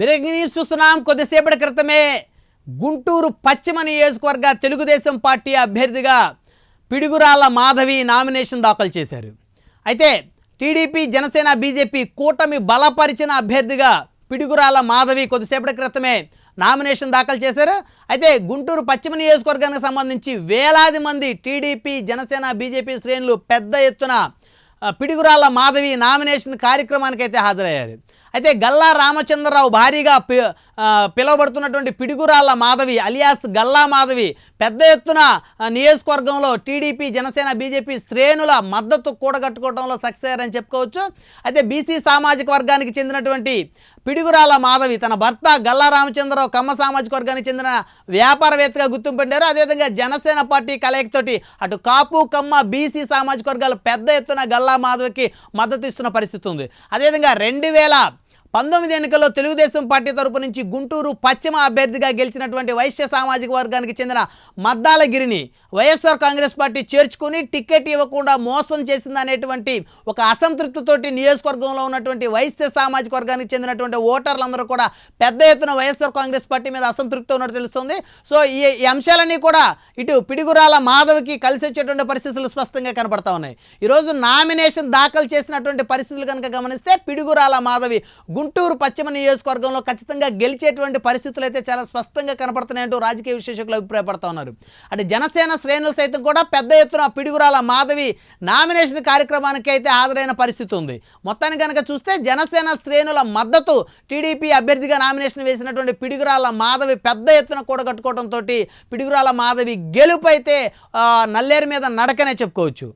Breaking news చూస్తున్నాం. కొద్దిసేపటి క్రితమే గుంటూరు పశ్చిమ నియోజకవర్గ తెలుగుదేశం పార్టీ అభ్యర్థిగా పిడుగురాల మాధవి నామినేషన్ దాఖలు చేశారు. అయితే టీడీపీ జనసేన బీజేపీ కూటమి బలపరిచిన అభ్యర్థిగా పిడుగురాల మాధవి కొద్దిసేపటి క్రితమే నామినేషన్ దాఖలు చేశారు. అయితే గుంటూరు పశ్చిమ నియోజకవర్గానికి సంబంధించి వేలాది మంది టీడీపీ జనసేన బీజేపీ శ్రేణులు పెద్ద ఎత్తున పిడుగురాల మాధవి నామినేషన్ కార్యక్రమానికి అయితే హాజరయ్యారు. అయితే గల్లా రామచంద్రరావు భారీగా పి పిలువబడుతున్నటువంటి పిడుగురాల మాధవి అలియాస్ గల్లా మాధవి పెద్ద ఎత్తున నియోజకవర్గంలో టీడీపీ జనసేన బీజేపీ శ్రేణుల మద్దతు కూడగట్టుకోవడంలో సక్సెస్ అయ్యారని చెప్పుకోవచ్చు. అయితే బీసీ సామాజిక వర్గానికి చెందినటువంటి పిడుగురాల మాధవి తన భర్త గల్లా రామచంద్రరావు కమ్మ సామాజిక వర్గానికి చెందిన వ్యాపారవేత్తగా గుర్తింపు పొందారు అదేవిధంగా జనసేన పార్టీ కలయికతోటి అటు కాపు కమ్మ బీసీ సామాజిక వర్గాలు పెద్ద ఎత్తున గల్లా మాధవికి మద్దతు ఇస్తున్న పరిస్థితి ఉంది. అదేవిధంగా రెండు వేల పంతొమ్మిది ఎన్నికల్లో తెలుగుదేశం పార్టీ తరపు నుంచి గుంటూరు పశ్చిమ అభ్యర్థిగా గెలిచినటువంటి వైశ్య సామాజిక వర్గానికి చెందిన మద్దాలగిరిని వైఎస్ఆర్ కాంగ్రెస్ పార్టీ చేర్చుకుని టికెట్ ఇవ్వకుండా మోసం చేసిందనేటువంటి ఒక అసంతృప్తితోటి నియోజకవర్గంలో ఉన్నటువంటి వైశ్య సామాజిక వర్గానికి చెందినటువంటి ఓటర్లందరూ కూడా పెద్ద ఎత్తున వైఎస్ఆర్ కాంగ్రెస్ పార్టీ మీద అసంతృప్తి ఉన్నట్టు తెలుస్తుంది. సో ఈ అంశాలన్నీ కూడా ఇటు పిడిగురాల మాధవ్కి కలిసి వచ్చేటువంటి పరిస్థితులు స్పష్టంగా కనబడతా ఉన్నాయి. ఈరోజు నామినేషన్ దాఖలు చేసినటువంటి పరిస్థితులు కనుక గమనిస్తే పిడుగురాల మాధవి గుంటూరు పశ్చిమ నియోజకవర్గంలో ఖచ్చితంగా గెలిచేటువంటి పరిస్థితులు అయితే చాలా స్పష్టంగా కనపడుతున్నాయంటూ రాజకీయ విశ్లేషకులు అభిప్రాయపడుతూ ఉన్నారు. అంటే జనసేన శ్రేణులు సైతం కూడా పెద్ద ఎత్తున పిడుగురాల మాధవి నామినేషన్ కార్యక్రమానికి అయితే హాజరైన పరిస్థితి ఉంది. మొత్తాన్ని కనుక చూస్తే జనసేన శ్రేణుల మద్దతు టీడీపీ అభ్యర్థిగా నామినేషన్ వేసినటువంటి పిడుగురాల మాధవి పెద్ద ఎత్తున కూడగట్టుకోవడంతో పిడుగురాల మాధవి గెలుపు అయితే నల్లేరు మీద నడకనే చెప్పుకోవచ్చు.